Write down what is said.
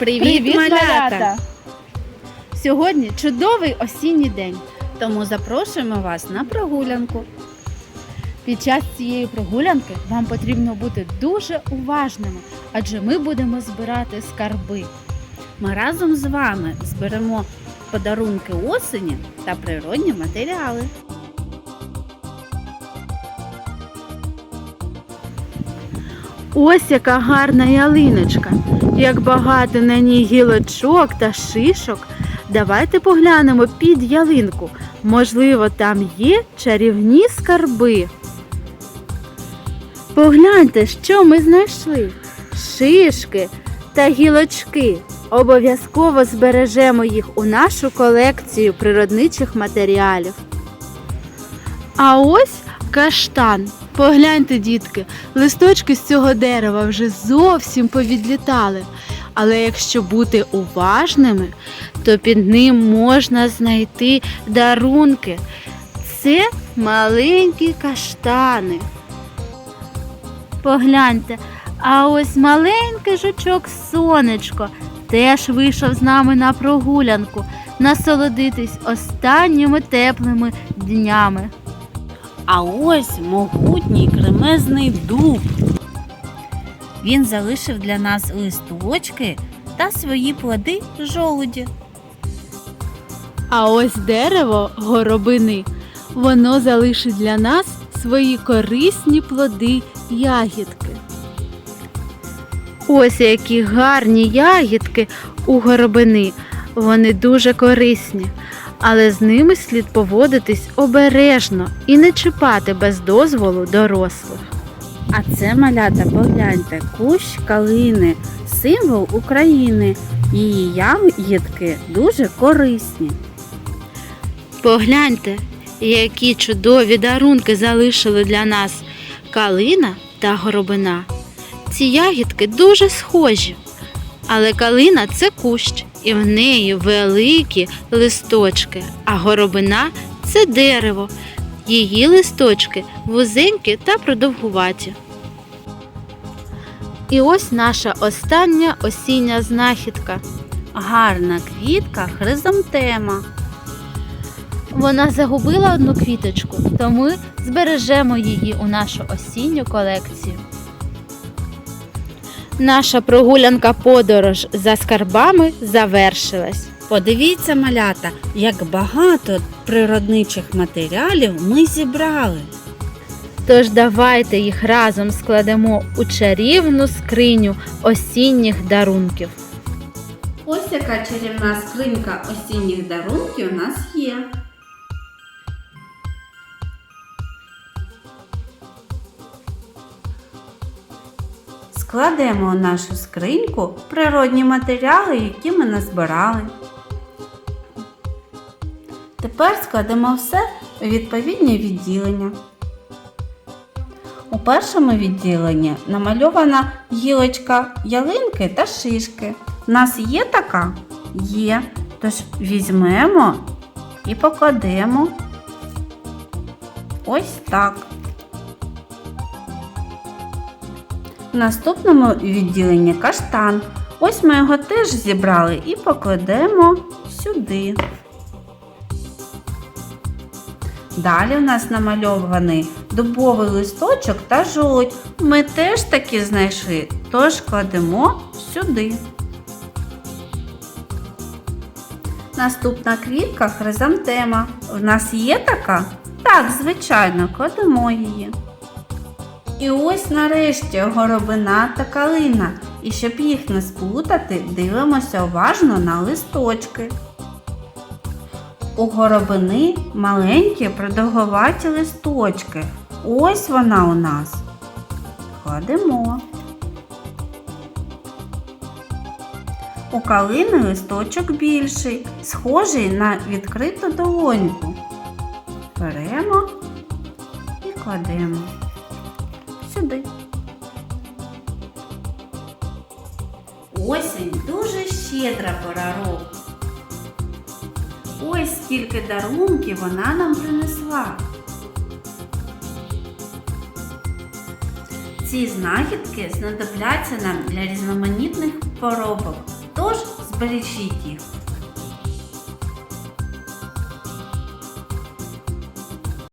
Привіт, малята! Сьогодні чудовий осінній день, тому запрошуємо вас на прогулянку. Під час цієї прогулянки вам потрібно бути дуже уважними, адже ми будемо збирати скарби. Ми разом з вами зберемо подарунки осені та природні матеріали. Ось яка гарна ялиночка, як багато на ній гілочок та шишок. Давайте поглянемо під ялинку. Можливо, там є чарівні скарби. Погляньте, що ми знайшли: шишки та гілочки. Обов'язково збережемо їх у нашу колекцію природничих матеріалів. А ось каштан. Погляньте, дітки, листочки з цього дерева вже зовсім повідлітали. Але якщо бути уважними, то під ним можна знайти дарунки. Це маленькі каштани. Погляньте, а ось маленький жучок сонечко теж вийшов з нами на прогулянку, насолодитись останніми теплими днями. А ось могутній кремезний дуб. Він залишив для нас листочки та свої плоди жолуді. А ось дерево горобини. Воно залишить для нас свої корисні плоди ягідки. Ось які гарні ягідки у горобини. Вони дуже корисні, але з ними слід поводитись обережно і не чіпати без дозволу дорослих. А це малята, погляньте, кущ калини, символ України. Її ягідки дуже корисні. Погляньте, які чудові дарунки залишили для нас калина та горобина. Ці ягідки дуже схожі, але калина це кущ, і в неї великі листочки, а горобина це дерево. Її листочки вузенькі та продовгуваті. І ось наша остання осіння знахідка. Гарна квітка хризантема. Вона загубила одну квіточку, то ми збережемо її у нашу осінню колекцію. Наша прогулянка подорож за скарбами завершилась. Подивіться, малята, як багато природничих матеріалів ми зібрали. Тож давайте їх разом складемо у чарівну скриню осінніх дарунків. Ось яка чарівна скринька осінніх дарунків у нас є. Складемо у нашу скриньку природні матеріали, які ми назбирали. Тепер складемо все у відповідні відділення. У першому відділенні намальована гілочка ялинки та шишки. У нас є така? Є. Тож візьмемо і покладемо ось так. В наступному відділенні каштан. Ось ми його теж зібрали і покладемо сюди. Далі в нас намальований дубовий листочок та жолудь. Ми теж такі знайшли, тож кладемо сюди. Наступна квітка хризантема. В нас є така? Так, звичайно, кладемо її. І ось нарешті горобина та калина. І щоб їх не сплутати, дивимося уважно на листочки. У горобини маленькі продовговаті листочки. Ось вона у нас. Кладемо. У калини листочок більший, схожий на відкриту долоньку. Беремо і кладемо сюди. Осінь дуже щедра пора року. Ось скільки дарунків вона нам принесла. Ці знахідки знадобляться нам для різноманітних поробок. Тож збережіть їх.